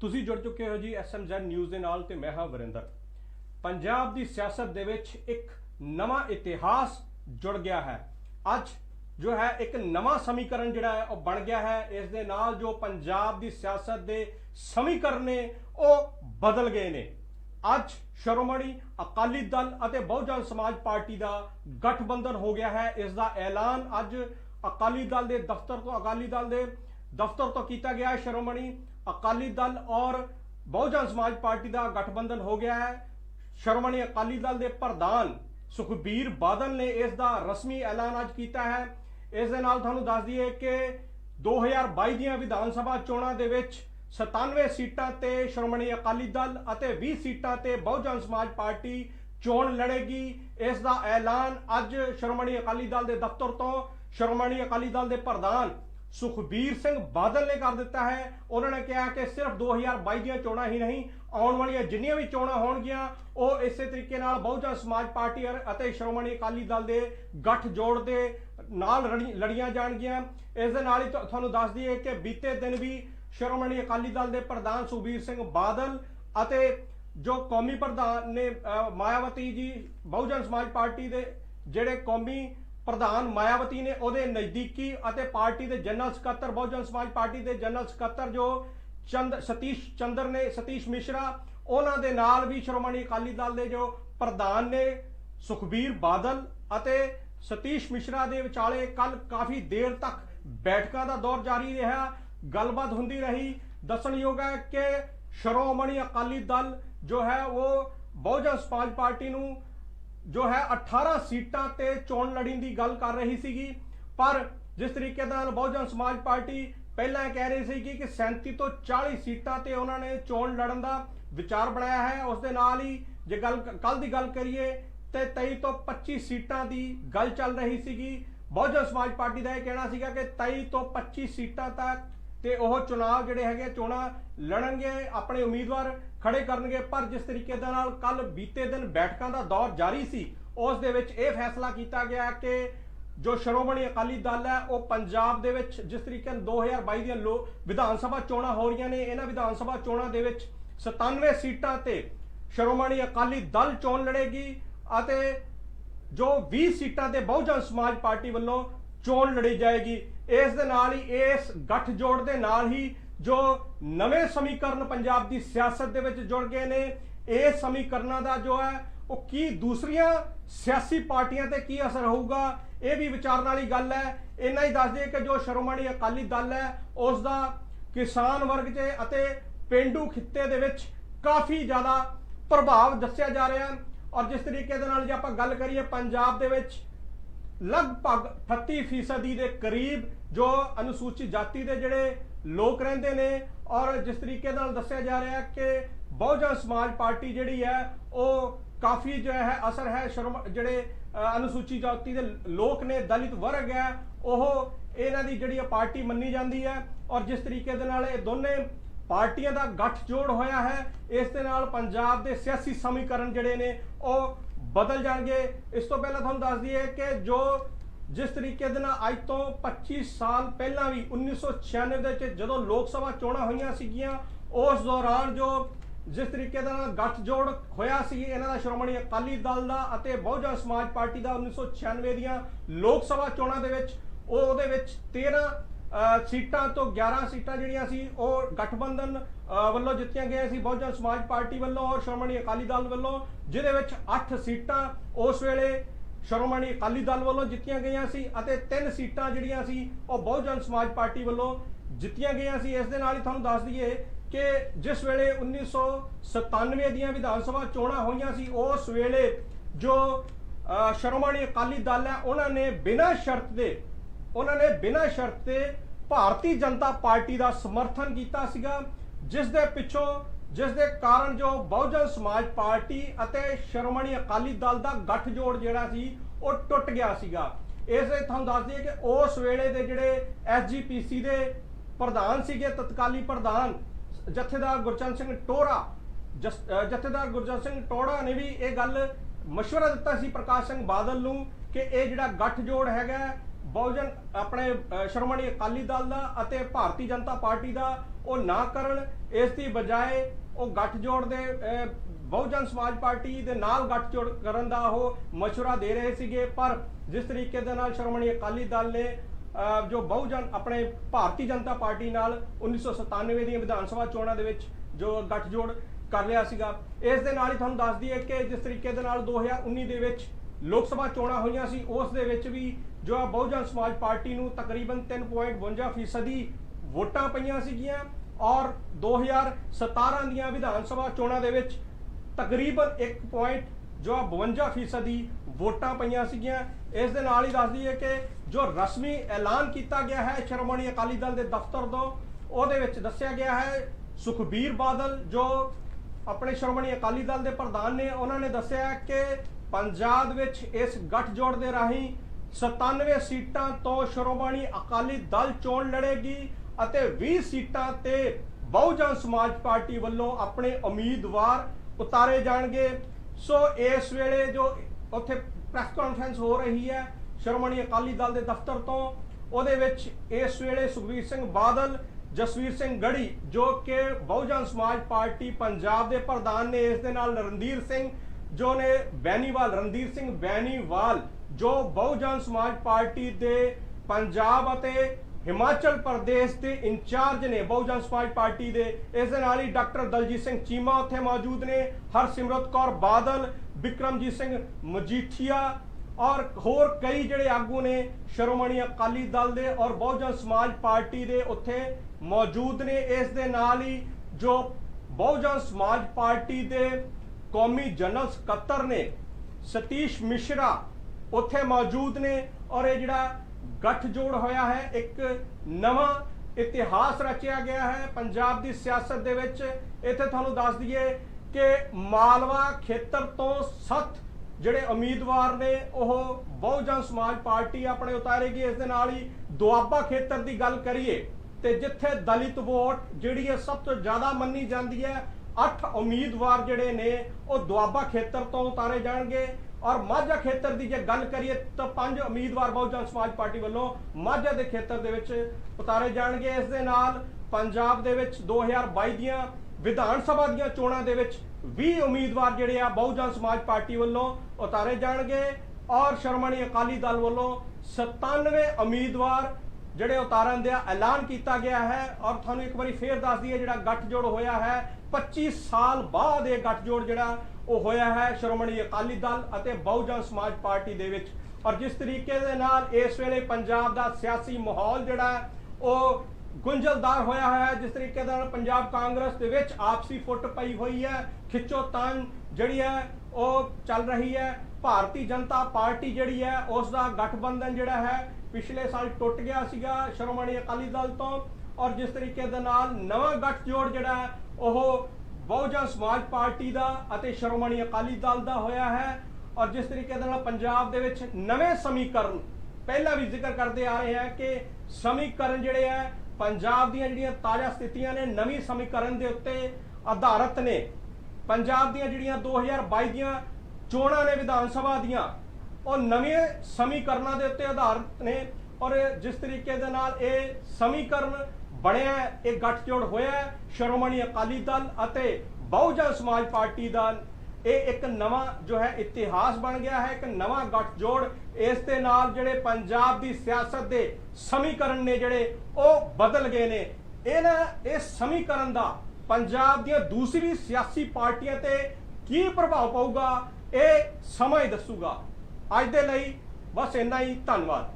ਤੁਸੀਂ ਜੁੜ ਚੁੱਕੇ ਹੋ ਜੀ ਐਸਐਮਜ਼ੈਡ ਨਿਊਜ਼ ਦੇ ਨਾਲ ਤੇ ਮੈਂ ਹਾਂ ਵਰਿੰਦਰ। ਪੰਜਾਬ ਦੀ ਸਿਆਸਤ ਦੇ ਵਿੱਚ ਇੱਕ ਨਵਾਂ ਇਤਿਹਾਸ ਜੁੜ ਗਿਆ ਹੈ। ਅੱਜ ਜੋ ਹੈ ਇੱਕ ਨਵਾਂ ਸਮੀਕਰਨ ਜਿਹੜਾ ਹੈ, ਉਹ ਬਣ ਗਿਆ ਹੈ। ਇਸ ਦੇ ਨਾਲ ਜੋ ਪੰਜਾਬ ਦੀ ਸਿਆਸਤ ਦੇ ਸਮੀਕਰਨ ਨੇ ਉਹ ਬਦਲ ਗਏ ਨੇ। ਅੱਜ ਸ਼੍ਰੋਮਣੀ ਅਕਾਲੀ ਦਲ ਅਤੇ ਬਹੁਜਨ ਸਮਾਜ ਪਾਰਟੀ ਦਾ ਗਠਬੰਧਨ ਹੋ ਗਿਆ ਹੈ। ਇਸ ਦਾ ਐਲਾਨ ਅੱਜ ਅਕਾਲੀ ਦਲ ਦੇ ਦਫ਼ਤਰ ਤੋਂ, ਅਕਾਲੀ ਦਲ ਦੇ ਦਫ਼ਤਰ ਤੋਂ ਕੀਤਾ ਗਿਆ ਹੈ। ਸ਼੍ਰੋਮਣੀ ਅਕਾਲੀ ਦਲ ਔਰ ਬਹੁਜਨ ਸਮਾਜ ਪਾਰਟੀ ਦਾ ਗਠਬੰਧਨ ਹੋ ਗਿਆ ਹੈ। ਸ਼੍ਰੋਮਣੀ ਅਕਾਲੀ ਦਲ ਦੇ ਪ੍ਰਧਾਨ ਸੁਖਬੀਰ ਬਾਦਲ ਨੇ ਇਸ ਦਾ ਰਸਮੀ ਐਲਾਨ ਅੱਜ ਕੀਤਾ ਹੈ। ਇਸ ਦੇ ਨਾਲ ਤੁਹਾਨੂੰ ਦੱਸ ਦਈਏ ਕਿ 2022 ਦੀਆਂ ਵਿਧਾਨ ਸਭਾ ਚੋਣਾਂ ਦੇ ਵਿੱਚ 97 ਸੀਟਾਂ ਤੇ ਸ਼੍ਰੋਮਣੀ ਅਕਾਲੀ ਦਲ ਅਤੇ 20 ਸੀਟਾਂ ਤੇ ਬਹੁਜਨ ਸਮਾਜ ਪਾਰਟੀ ਚੋਣ ਲੜੇਗੀ। ਇਸ ਦਾ ਐਲਾਨ ਅੱਜ ਸ਼੍ਰੋਮਣੀ ਅਕਾਲੀ ਦਲ ਦੇ ਦਫ਼ਤਰ ਤੋਂ ਸ਼੍ਰੋਮਣੀ ਅਕਾਲੀ ਦਲ ਦੇ ਪ੍ਰਧਾਨ ਸੁਖਬੀਰ ਸਿੰਘ ਬਾਦਲ ਨੇ ਕਰ ਦਿੱਤਾ ਹੈ। ਉਹਨਾਂ ਨੇ ਕਿਹਾ ਕਿ ਸਿਰਫ 2022 ਦੀਆਂ ਚੋਣਾਂ ਹੀ ਨਹੀਂ, ਆਉਣ ਵਾਲੀਆਂ ਜਿੰਨੀਆਂ ਵੀ ਚੋਣਾਂ ਹੋਣਗੀਆਂ, ਉਹ ਇਸੇ ਤਰੀਕੇ ਨਾਲ ਬਹੁਜਨ ਸਮਾਜ ਪਾਰਟੀ ਅਤੇ ਸ਼੍ਰੋਮਣੀ ਅਕਾਲੀ ਦਲ ਦੇ ਗੱਠ ਜੋੜ ਦੇ ਨਾਲ ਲੜੀ- ਲੜੀਆਂ ਜਾਣਗੀਆਂ। ਇਸ ਦੇ ਨਾਲ ਹੀ ਤੁਹਾਨੂੰ ਦੱਸ ਦਈਏ ਕਿ ਬੀਤੇ ਦਿਨ ਵੀ ਸ਼੍ਰੋਮਣੀ ਅਕਾਲੀ ਦਲ ਦੇ ਪ੍ਰਧਾਨ ਸੁਖਬੀਰ ਸਿੰਘ ਬਾਦਲ ਅਤੇ ਜੋ ਕੌਮੀ ਪ੍ਰਧਾਨ ਨੇ ਮਾਇਆਵਤੀ ਜੀ, ਬਹੁਜਨ ਸਮਾਜ ਪਾਰਟੀ ਦੇ ਜਿਹੜੇ ਕੌਮੀ ਪ੍ਰਧਾਨ ਮਾਇਆਵਤੀ ਨੇ ਉਹਦੇ ਨਜ਼ਦੀਕੀ ਅਤੇ ਪਾਰਟੀ ਦੇ ਜਨਰਲ ਸਕੱਤਰ, ਬਹੁਜਨ ਸਮਾਜ ਪਾਰਟੀ ਦੇ ਜਨਰਲ ਸਕੱਤਰ ਜੋ ਚੰਦ, ਸਤੀਸ਼ ਚੰਦਰ ਨੇ, ਸਤੀਸ਼ ਮਿਸ਼ਰਾ, ਉਹਨਾਂ ਦੇ ਨਾਲ ਵੀ ਸ਼੍ਰੋਮਣੀ ਅਕਾਲੀ ਦਲ ਦੇ ਜੋ ਪ੍ਰਧਾਨ ਨੇ, ਸੁਖਬੀਰ ਬਾਦਲ ਅਤੇ ਸਤੀਸ਼ ਮਿਸ਼ਰਾ ਦੇ ਵਿਚਾਲੇ ਕੱਲ ਕਾਫੀ ਦੇਰ ਤੱਕ ਬੈਠਕਾਂ ਦਾ ਦੌਰ ਜਾਰੀ ਰਿਹਾ। ਗੱਲਬਾਤ ਹੁੰਦੀ ਰਹੀ। ਦੱਸਣਯੋਗ ਹੈ ਕਿ ਸ਼੍ਰੋਮਣੀ ਅਕਾਲੀ ਦਲ ਜੋ ਹੈ, ਉਹ ਬਹੁਜਨ ਸਮਾਜ ਪਾਰਟੀ ਨੂੰ ਜੋ ਹੈ 18 ਸੀਟਾਂ ਤੇ ਚੋਣ ਲੜਨ ਦੀ ਗੱਲ ਕਰ ਰਹੀ ਸੀਗੀ। ਪਰ ਜਿਸ ਤਰੀਕੇ ਨਾਲ ਬਹੁਜਨ ਸਮਾਜ ਪਾਰਟੀ ਪਹਿਲਾਂ ਇਹ ਕਹਿ ਰਹੀ ਸੀ ਕਿ 37 ਤੋਂ 40 ਸੀਟਾਂ ਤੇ ਉਹਨਾਂ ਨੇ ਚੋਣ ਲੜਨ ਦਾ ਵਿਚਾਰ ਬਣਾਇਆ ਹੈ। ਉਸ ਦੇ ਨਾਲ ਹੀ ਜੇ ਗੱਲ ਕੱਲ ਦੀ ਗੱਲ ਕਰੀਏ ਤੇ 23 ਤੋਂ 25 ਸੀਟਾਂ ਦੀ ਗੱਲ ਚੱਲ ਰਹੀ ਸੀਗੀ। ਬਹੁਜਨ ਸਮਾਜ ਪਾਰਟੀ ਦਾ ਇਹ ਕਹਿਣਾ ਸੀਗਾ ਕਿ 23 ਤੋਂ 25 ਸੀਟਾਂ ਤੱਕ ਤੇ ਉਹ ਚੁਣਾਵ ਜਿਹੜੇ ਹੈਗੇ ਚੋਣਾਂ ਲੜਨਗੇ। ਆਪਣੇ ਉਮੀਦਵਾਰ ਖੜੇ ਕਰਨਗੇ, ਪਰ ਜਿਸ ਤਰੀਕੇ ਦੇ ਨਾਲ ਕੱਲ ਬੀਤੇ ਦਿਨ ਬੈਠਕਾਂ ਦਾ ਦੌਰ ਜਾਰੀ ਸੀ, ਉਸ ਦੇ ਵਿੱਚ ਇਹ ਫੈਸਲਾ ਕੀਤਾ ਗਿਆ ਕਿ ਜੋ ਸ਼੍ਰੋਮਣੀ ਅਕਾਲੀ ਦਲ ਹੈ, ਉਹ ਪੰਜਾਬ ਦੇ ਵਿੱਚ ਜਿਸ ਤਰੀਕੇ ਨਾਲ 2022 ਦੀਆਂ ਲੋ, ਵਿਧਾਨ ਸਭਾ ਚੋਣਾਂ ਹੋ ਰਹੀਆਂ ਨੇ, ਇਹਨਾਂ ਵਿਧਾਨ ਸਭਾ ਚੋਣਾਂ ਦੇ ਵਿੱਚ 97 ਸੀਟਾਂ ਤੇ ਸ਼੍ਰੋਮਣੀ ਅਕਾਲੀ ਦਲ ਚੋਣ ਲੜੇਗੀ ਅਤੇ ਜੋ 20 ਸੀਟਾਂ ਤੇ ਬਹੁਜਨ ਸਮਾਜ ਪਾਰਟੀ ਵੱਲੋਂ ਚੋਣ ਲੜੀ ਜਾਏਗੀ। ਇਸ ਦੇ ਨਾਲ ਹੀ, ਇਸ ਗੱਠਜੋੜ ਦੇ ਨਾਲ ਹੀ ਜੋ ਨਵੇਂ ਸਮੀਕਰਨ ਪੰਜਾਬ ਦੀ ਸਿਆਸਤ ਦੇ ਵਿੱਚ ਜੁੜ ਗਏ ਨੇ, ਇਹ ਸਮੀਕਰਨਾਂ ਦਾ ਜੋ ਹੈ, ਉਹ ਕੀ ਦੂਸਰੀਆਂ ਸਿਆਸੀ ਪਾਰਟੀਆਂ ਤੇ ਕੀ ਅਸਰ ਹੋਊਗਾ, ਇਹ ਵੀ ਵਿਚਾਰਨ ਵਾਲੀ ਗੱਲ ਹੈ। ਇੰਨਾ ਹੀ ਦੱਸ ਦਈਏ ਕਿ ਜੋ ਸ਼੍ਰੋਮਣੀ ਅਕਾਲੀ ਦਲ ਹੈ, ਉਸ ਦਾ ਕਿਸਾਨ ਵਰਗ 'ਚ ਅਤੇ ਪਿੰਡੂ ਖਿੱਤੇ ਦੇ ਵਿੱਚ ਕਾਫੀ ਜ਼ਿਆਦਾ ਪ੍ਰਭਾਵ ਦੱਸਿਆ ਜਾ ਰਿਹਾ ਔਰ ਜਿਸ ਤਰੀਕੇ ਦੇ ਨਾਲ ਜੇ ਆਪਾਂ ਗੱਲ ਕਰੀਏ, ਪੰਜਾਬ ਦੇ ਵਿੱਚ ਲਗਭਗ 38% ਦੇ ਕਰੀਬ ਜੋ ਅਨੁਸੂਚਿਤ ਜਾਤੀ ਦੇ ਜਿਹੜੇ ਲੋਕ ਰਹਿੰਦੇ ਨੇ ਔਰ ਜਿਸ ਤਰੀਕੇ ਨਾਲ ਦੱਸਿਆ ਜਾ ਰਿਹਾ ਕਿ ਬਹੁਜਨ ਸਮਾਜ ਪਾਰਟੀ ਜਿਹੜੀ ਹੈ, ਉਹ ਕਾਫੀ ਜੋ ਹੈ, ਅਸਰ ਹੈ, ਸ਼ਰਮ ਜਿਹੜੇ ਅਨੁਸੂਚਿਤ ਜਾਤੀ ਦੇ ਲੋਕ ਨੇ, ਦਲਿਤ ਵਰਗ ਹੈ, ਉਹ ਇਹਨਾਂ ਦੀ ਜਿਹੜੀ ਇਹ ਪਾਰਟੀ ਮੰਨੀ ਜਾਂਦੀ ਹੈ ਔਰ ਜਿਸ ਤਰੀਕੇ ਦੇ ਨਾਲ ਇਹ ਦੋਨੇ ਪਾਰਟੀਆਂ ਦਾ ਗੱਠਜੋੜ ਹੋਇਆ ਹੈ, ਇਸ ਦੇ ਨਾਲ ਪੰਜਾਬ ਦੇ ਸਿਆਸੀ ਸਮੀਕਰਨ ਜਿਹੜੇ ਨੇ, ਉਹ ਬਦਲ ਜਾਣਗੇ। ਇਸ ਤੋਂ ਪਹਿਲਾਂ ਤੁਹਾਨੂੰ ਦੱਸ ਦਈਏ ਕਿ ਜੋ ਜਿਸ ਤਰੀਕੇ ਦੇ ਨਾਲ ਅੱਜ ਤੋਂ 25 ਸਾਲ ਪਹਿਲਾਂ ਵੀ 1996 ਦੇ ਵਿੱਚ ਜਦੋਂ ਲੋਕ ਸਭਾ ਚੋਣਾਂ ਹੋਈਆਂ ਸੀਗੀਆਂ, ਉਸ ਦੌਰਾਨ ਜੋ ਜਿਸ ਤਰੀਕੇ ਦਾ ਗੱਠਜੋੜ ਹੋਇਆ ਸੀ, ਇਹਨਾਂ ਦਾ ਸ਼੍ਰੋਮਣੀ ਅਕਾਲੀ ਦਲ ਦਾ ਅਤੇ ਬਹੁਜਨ ਸਮਾਜ ਪਾਰਟੀ ਦਾ 1996 ਦੀਆਂ ਲੋਕ ਸਭਾ ਚੋਣਾਂ ਦੇ ਵਿੱਚ, ਉਹ ਉਹਦੇ ਵਿੱਚ 13 ਸੀਟਾਂ ਤੋਂ 11 ਸੀਟਾਂ ਜਿਹੜੀਆਂ ਸੀ, ਉਹ ਗਠਬੰਧਨ ਵੱਲੋਂ ਜਿੱਤੀਆਂ ਗਈਆਂ ਸੀ, ਬਹੁਜਨ ਸਮਾਜ ਪਾਰਟੀ ਵੱਲੋਂ ਔਰ ਸ਼੍ਰੋਮਣੀ ਅਕਾਲੀ ਦਲ ਵੱਲੋਂ, ਜਿਹਦੇ ਵਿੱਚ 8 ਸੀਟਾਂ ਉਸ ਵੇਲੇ ਸ਼੍ਰੋਮਣੀ ਅਕਾਲੀ ਦਲ ਵੱਲੋਂ ਜਿੱਤੀਆਂ ਗਈਆਂ ਸੀ ਅਤੇ ਤਿੰਨ ਸੀਟਾਂ ਜਿਹੜੀਆਂ ਸੀ ਉਹ ਬਹੁਜਨ ਸਮਾਜ ਪਾਰਟੀ ਵੱਲੋਂ ਜਿੱਤੀਆਂ ਗਈਆਂ ਸੀ। ਇਸ ਦੇ ਨਾਲ ਹੀ ਤੁਹਾਨੂੰ ਦੱਸ ਦਈਏ ਕਿ ਜਿਸ ਵੇਲੇ 1997 ਦੀਆਂ ਵਿਧਾਨ ਸਭਾ ਚੋਣਾਂ ਹੋਈਆਂ ਸੀ ਉਸ ਵੇਲੇ ਜੋ ਅ, ਸ਼੍ਰੋਮਣੀ ਅਕਾਲੀ ਦਲ ਹੈ ਉਹਨਾਂ ਨੇ ਬਿਨਾਂ ਸ਼ਰਤ ਦੇ ਉਹਨਾਂ ਨੇ ਬਿਨਾਂ ਸ਼ਰਤ ਤੇ ਭਾਰਤੀ ਜਨਤਾ ਪਾਰਟੀ ਦਾ ਸਮਰਥਨ ਕੀਤਾ ਸੀਗਾ ਜਿਸ ਦੇ ਪਿੱਛੋਂ ਜਿਸ ਦੇ ਕਾਰਨ ਜੋ ਬਹੁਜਨ ਸਮਾਜ ਪਾਰਟੀ ਅਤੇ ਸ਼੍ਰੋਮਣੀ ਅਕਾਲੀ ਦਲ ਦਾ ਗੱਠਜੋੜ ਜਿਹੜਾ ਸੀ, ਉਹ ਟੁੱਟ ਗਿਆ ਸੀਗਾ। ਇਸ ਲਈ ਤੁਹਾਨੂੰ ਦੱਸ ਦਈਏ ਕਿ ਉਸ ਵੇਲੇ ਦੇ ਜਿਹੜੇ ਐਸਜੀਪੀਸੀ ਦੇ ਪ੍ਰਧਾਨ ਸੀਗੇ, ਤਤਕਾਲੀ ਪ੍ਰਧਾਨ ਜਥੇਦਾਰ ਗੁਰਚੰਦ ਸਿੰਘ ਟੋਰਾ ਜਸ- ਜਥੇਦਾਰ ਗੁਰਜਨ ਸਿੰਘ ਟੋੜਾ ਨੇ ਵੀ ਇਹ ਗੱਲ ਮਸ਼ਵਰਾ ਦਿੱਤਾ ਸੀ ਪ੍ਰਕਾਸ਼ ਸਿੰਘ ਬਾਦਲ ਨੂੰ ਕਿ ਇਹ ਜਿਹੜਾ ਗੱਠਜੋੜ ਹੈਗਾ ਬਹੁਜਨ ਆਪਣੇ ਅਹ, ਸ਼੍ਰੋਮਣੀ ਅਕਾਲੀ ਦਲ ਦਾ ਅਤੇ ਭਾਰਤੀ ਜਨਤਾ ਪਾਰਟੀ ਦਾ ਉਹ ਨਾ ਕਰਨ ਇਸ ਦੀ ਬਜਾਏ ਉਹ ਗੱਠਜੋੜ ਦੇ ਬਹੁਜਨ ਸਮਾਜ ਪਾਰਟੀ ਦੇ ਨਾਲ ਗੱਠਜੋੜ ਕਰਨ ਦਾ ਉਹ ਮਸ਼ਵਰਾ ਦੇ ਰਹੇ ਸੀਗੇ। ਪਰ ਜਿਸ ਤਰੀਕੇ ਦੇ ਨਾਲ ਸ਼੍ਰੋਮਣੀ ਅਕਾਲੀ ਦਲ ਨੇ ਜੋ ਬਹੁਜਨ ਆਪਣੇ ਭਾਰਤੀ ਜਨਤਾ ਪਾਰਟੀ ਨਾਲ 1997 ਦੀਆਂ ਵਿਧਾਨ ਸਭਾ ਚੋਣਾਂ ਦੇ ਵਿੱਚ ਜੋ ਗੱਠਜੋੜ ਕਰ ਲਿਆ ਸੀਗਾ। ਇਸ ਦੇ ਨਾਲ ਹੀ ਤੁਹਾਨੂੰ ਦੱਸ ਦਈਏ ਕਿ ਜਿਸ ਤਰੀਕੇ ਦੇ ਨਾਲ 2019 ਦੇ ਵਿੱਚ ਲੋਕ ਸਭਾ ਚੋਣਾਂ ਹੋਈਆਂ ਸੀ ਉਸ ਦੇ ਵਿੱਚ ਵੀ ਜੋ ਆ ਬਹੁਜਨ ਸਮਾਜ ਪਾਰਟੀ ਨੂੰ ਤਕਰੀਬਨ 3.52 ਫੀਸਦੀ ਵੋਟਾਂ ਪਈਆਂ ਸੀਗੀਆਂ ਔਰ 2017 ਦੀਆਂ ਵਿਧਾਨ ਸਭਾ ਚੋਣਾਂ ਦੇ ਵਿੱਚ ਤਕਰੀਬਨ 1 ਪੁਆਇੰਟ ਜੋ ਆ 52 ਫੀਸਦੀ ਵੋਟਾਂ ਪਈਆਂ ਸੀਗੀਆਂ। ਇਸ ਦੇ ਨਾਲ ਹੀ ਦੱਸ ਦਈਏ ਕਿ ਜੋ ਰਸਮੀ ਐਲਾਨ ਕੀਤਾ ਗਿਆ ਹੈ, ਸ਼੍ਰੋਮਣੀ ਅਕਾਲੀ ਦਲ ਦੇ ਦਫ਼ਤਰ ਤੋਂ, ਉਹਦੇ ਵਿੱਚ ਦੱਸਿਆ ਗਿਆ ਹੈ, ਸੁਖਬੀਰ ਬਾਦਲ ਜੋ ਆਪਣੇ ਸ਼੍ਰੋਮਣੀ ਅਕਾਲੀ ਦਲ ਦੇ ਪ੍ਰਧਾਨ ਨੇ, ਉਹਨਾਂ ਨੇ ਦੱਸਿਆ ਕਿ ਪੰਜਾਬ ਵਿੱਚ ਇਸ ਗੱਠਜੋੜ ਦੇ ਰਾਹੀਂ 97 ਸੀਟਾਂ ਤੋਂ ਸ਼੍ਰੋਮਣੀ ਅਕਾਲੀ ਦਲ ਚੋਣ ਲੜੇਗੀ ਅਤੇ 20 ਸੀਟਾਂ ਤੇ ਬਹੁਜਨ ਸਮਾਜ ਪਾਰਟੀ ਵੱਲੋਂ ਆਪਣੇ ਉਮੀਦਵਾਰ ਉਤਾਰੇ ਜਾਣਗੇ। ਸੋ ਇਸ ਵੇਲੇ ਜੋ ਉੱਥੇ ਪ੍ਰੈਸ ਕਾਨਫਰੰਸ ਹੋ ਰਹੀ ਹੈ ਸ਼੍ਰੋਮਣੀ ਅਕਾਲੀ ਦਲ ਦੇ ਦਫ਼ਤਰ ਤੋਂ, ਉਹਦੇ ਵਿੱਚ ਇਸ ਵੇਲੇ ਸੁਖਬੀਰ ਸਿੰਘ ਬਾਦਲ, ਜਸਵੀਰ ਸਿੰਘ ਗੜੀ ਜੋ ਕਿ ਬਹੁਜਨ ਸਮਾਜ ਪਾਰਟੀ ਪੰਜਾਬ ਦੇ ਪ੍ਰਧਾਨ ਨੇ, ਇਸ ਦੇ ਨਾਲ ਰਣਧੀਰ ਸਿੰਘ ਜੋ ਨੇ, ਬੈਨੀਵਾਲ, ਰਣਧੀਰ ਸਿੰਘ ਬੈਨੀਵਾਲ ਜੋ ਬਹੁਜਨ ਸਮਾਜ ਪਾਰਟੀ ਦੇ ਪੰਜਾਬ ਅਤੇ ਹਿਮਾਚਲ ਪ੍ਰਦੇਸ਼ ਦੇ ਇੰਚਾਰਜ ਨੇ, ਬਹੁਜਨ ਸਮਾਜ ਪਾਰਟੀ ਦੇ, ਇਸ ਦੇ ਨਾਲ ਹੀ ਡਾਕਟਰ ਦਲਜੀਤ ਸਿੰਘ ਚੀਮਾ ਉੱਥੇ ਮੌਜੂਦ ਨੇ, ਹਰਸਿਮਰਤ ਕੌਰ ਬਾਦਲ ਵਿਕਰਮਜੀਤ ਸਿੰਘ ਮਜੀਠੀਆ ਔਰ ਹੋਰ ਕਈ ਜਿਹੜੇ ਆਗੂ ਨੇ, ਸ਼੍ਰੋਮਣੀ ਅਕਾਲੀ ਦਲ ਦੇ ਔਰ ਬਹੁਜਨ ਸਮਾਜ ਪਾਰਟੀ ਦੇ ਉੱਥੇ ਮੌਜੂਦ ਨੇ, ਇਸ ਦੇ ਨਾਲ ਹੀ ਜੋ ਬਹੁਜਨ ਸਮਾਜ ਪਾਰਟੀ ਦੇ ਕੌਮੀ ਜਨਰਲ ਸਕੱਤਰ ਨੇ, ਸਤੀਸ਼ ਮਿਸ਼ਰਾ ਉੱਥੇ ਮੌਜੂਦ ਨੇ ਔਰ ਇਹ ਜਿਹੜਾ ਗੱਠਜੋੜ ਹੋਇਆ ਹੈ, ਇੱਕ ਨਵਾਂ ਇਤਿਹਾਸ ਰਚਿਆ ਗਿਆ ਹੈ ਪੰਜਾਬ ਦੀ ਸਿਆਸਤ ਦੇ ਵਿੱਚ। ਇੱਥੇ ਤੁਹਾਨੂੰ ਦੱਸ ਦਈਏ ਕਿ ਮਾਲਵਾ ਖੇਤਰ ਤੋਂ ਸੱਤ ਜਿਹੜੇ ਉਮੀਦਵਾਰ ਨੇ, ਉਹ ਬਹੁਜਨ ਸਮਾਜ ਪਾਰਟੀ ਆਪਣੇ ਉਤਾਰੇਗੀ ਇਸ ਦੇ ਨਾਲ ਹੀ ਦੁਆਬਾ ਖੇਤਰ ਦੀ ਗੱਲ ਕਰੀਏ ਤੇ ਜਿੱਥੇ ਦਲਿਤ ਵੋਟ ਜਿਹੜੀ ਹੈ ਸਭ ਤੋਂ ਜ਼ਿਆਦਾ ਮੰਨੀ ਜਾਂਦੀ ਹੈ, ਅੱਠ ਉਮੀਦਵਾਰ ਜਿਹੜੇ ਨੇ, ਉਹ ਦੁਆਬਾ ਖੇਤਰ ਤੋਂ ਉਤਾਰੇ ਜਾਣਗੇ। ਔਰ ਮਾਝਾ ਖੇਤਰ ਦੀ ਜੇ ਗੱਲ ਕਰੀਏ ਤਾਂ ਪੰਜ ਉਮੀਦਵਾਰ ਬਹੁਜਨ ਸਮਾਜ ਪਾਰਟੀ ਵੱਲੋਂ ਮਾਝਾ ਦੇ ਖੇਤਰ ਦੇ ਵਿੱਚ ਉਤਾਰੇ ਜਾਣਗੇ। ਇਸ ਦੇ ਨਾਲ ਪੰਜਾਬ ਦੇ ਵਿੱਚ 2022 ਦੀਆਂ ਵਿਧਾਨ ਸਭਾ ਦੀਆਂ ਚੋਣਾਂ ਦੇ ਵਿੱਚ 20 ਉਮੀਦਵਾਰ ਜਿਹੜੇ ਆ ਬਹੁਜਨ ਸਮਾਜ ਪਾਰਟੀ ਵੱਲੋਂ ਉਤਾਰੇ ਜਾਣਗੇ। ਔਰ ਸ਼੍ਰੋਮਣੀ ਅਕਾਲੀ ਦਲ ਵੱਲੋਂ 97 ਉਮੀਦਵਾਰ ਜਿਹੜੇ ਉਤਾਰਨ ਦਾ ਐਲਾਨ ਕੀਤਾ ਗਿਆ ਹੈ। ਔਰ ਤੁਹਾਨੂੰ ਇੱਕ ਵਾਰੀ ਫੇਰ ਦੱਸ ਦਈਏ ਜਿਹੜਾ ਗੱਠਜੋੜ ਹੋਇਆ ਹੈ 25 ਸਾਲ ਬਾਅਦ ਇਹ ਗੱਠਜੋੜ ਜਿਹੜਾ ਉਹ ਹੋਇਆ ਹੈ ਸ਼੍ਰੋਮਣੀ ਅਕਾਲੀ ਦਲ ਅਤੇ ਬਹੁਜਨ ਸਮਾਜ ਪਾਰਟੀ ਦੇ ਵਿੱਚ। ਔਰ ਜਿਸ ਤਰੀਕੇ ਦੇ ਨਾਲ ਇਸ ਵੇਲੇ ਪੰਜਾਬ ਦਾ ਸਿਆਸੀ ਮਾਹੌਲ ਜਿਹੜਾ ਉਹ ਗੁੰਝਲਦਾਰ ਹੋਇਆ ਹੈ। ਜਿਸ ਤਰੀਕੇ ਦੇ ਨਾਲ ਪੰਜਾਬ ਕਾਂਗਰਸ ਦੇ ਵਿੱਚ ਆਪਸੀ ਫੁੱਟ ਪਈ ਹੋਈ ਹੈ। ਖਿੱਚੋ ਖਿੱਚੋਤਾਣ ਜਿਹੜੀ ਹੈ, ਉਹ ਚੱਲ ਰਹੀ ਹੈ। ਭਾਰਤੀ ਜਨਤਾ ਪਾਰਟੀ ਜਿਹੜੀ ਹੈ, ਉਸ ਦਾ ਗਠਬੰਧਨ ਜਿਹੜਾ ਹੈ, ਪਿਛਲੇ ਸਾਲ ਟੁੱਟ ਗਿਆ ਸੀਗਾ ਸ਼੍ਰੋਮਣੀ ਅਕਾਲੀ ਦਲ ਤੋਂ। ਔਰ ਜਿਸ ਤਰੀਕੇ ਦੇ ਨਾਲ ਨਵਾਂ ਗੱਠਜੋੜ ਜਿਹੜਾ ਹੈ, ਉਹ ਬਹੁਜਨ ਸਮਾਜ ਪਾਰਟੀ ਦਾ ਅਤੇ ਸ਼੍ਰੋਮਣੀ ਅਕਾਲੀ ਦਲ ਦਾ ਹੋਇਆ ਹੈ ਔਰ ਜਿਸ ਤਰੀਕੇ ਦੇ ਨਾਲ ਪੰਜਾਬ ਦੇ ਵਿੱਚ ਨਵੇਂ ਸਮੀਕਰਨ ਪਹਿਲਾਂ ਵੀ ਜ਼ਿਕਰ ਕਰਦੇ ਆ ਰਹੇ ਹੈ ਕਿ ਸਮੀਕਰਨ ਜਿਹੜੇ ਆ, ਪੰਜਾਬ ਦੀਆਂ ਜਿਹੜੀਆਂ ਤਾਜ਼ਾ ਸਥਿਤੀਆਂ ਨੇ, ਨਵੀਂ ਸਮੀਕਰਨ ਦੇ ਉੱਤੇ ਆਧਾਰਿਤ ਨੇ। ਪੰਜਾਬ ਦੀਆਂ ਜਿਹੜੀਆਂ 2022 ਦੀਆਂ ਚੋਣਾਂ ਨੇ ਵਿਧਾਨ ਸਭਾ ਦੀਆਂ, ਉਹ ਨਵੇਂ ਸਮੀਕਰਨਾਂ ਦੇ ਉੱਤੇ ਆਧਾਰਿਤ ਨੇ ਔਰ ਜਿਸ ਤਰੀਕੇ ਦੇ ਨਾਲ ਇਹ ਸਮੀਕਰਨ ਬਣਿਆ ਇਹ ਗੱਠਜੋੜ ਹੋਇਆ ਸ਼੍ਰੋਮਣੀ ਅਕਾਲੀ ਦਲ ਅਤੇ ਬਹੁਜਨ ਸਮਾਜ ਪਾਰਟੀ ਦਾ ਇਹ ਇੱਕ ਨਵਾਂ ਜੋ ਹੈ, ਇਤਿਹਾਸ ਬਣ ਗਿਆ ਹੈ, ਇੱਕ ਨਵਾਂ ਗੱਠਜੋੜ। ਇਸ ਦੇ ਨਾਲ ਜਿਹੜੇ ਪੰਜਾਬ ਦੀ ਸਿਆਸਤ ਦੇ ਸਮੀਕਰਨ ਨੇ ਜਿਹੜੇ, ਉਹ ਬਦਲ ਗਏ ਨੇ। ਇਹਨਾਂ ਇਹ ਸਮੀਕਰਨ ਦਾ ਪੰਜਾਬ ਦੀਆਂ ਦੂਸਰੀ ਸਿਆਸੀ ਪਾਰਟੀਆਂ ਤੇ ਕੀ ਪ੍ਰਭਾਵ ਪਊਗਾ, ਇਹ ਸਮਾਂ ਹੀ ਦੱਸੂਗਾ। ਅੱਜ ਦੇ ਲਈ ਬਸ ਇੰਨਾ ਹੀ, ਧੰਨਵਾਦ।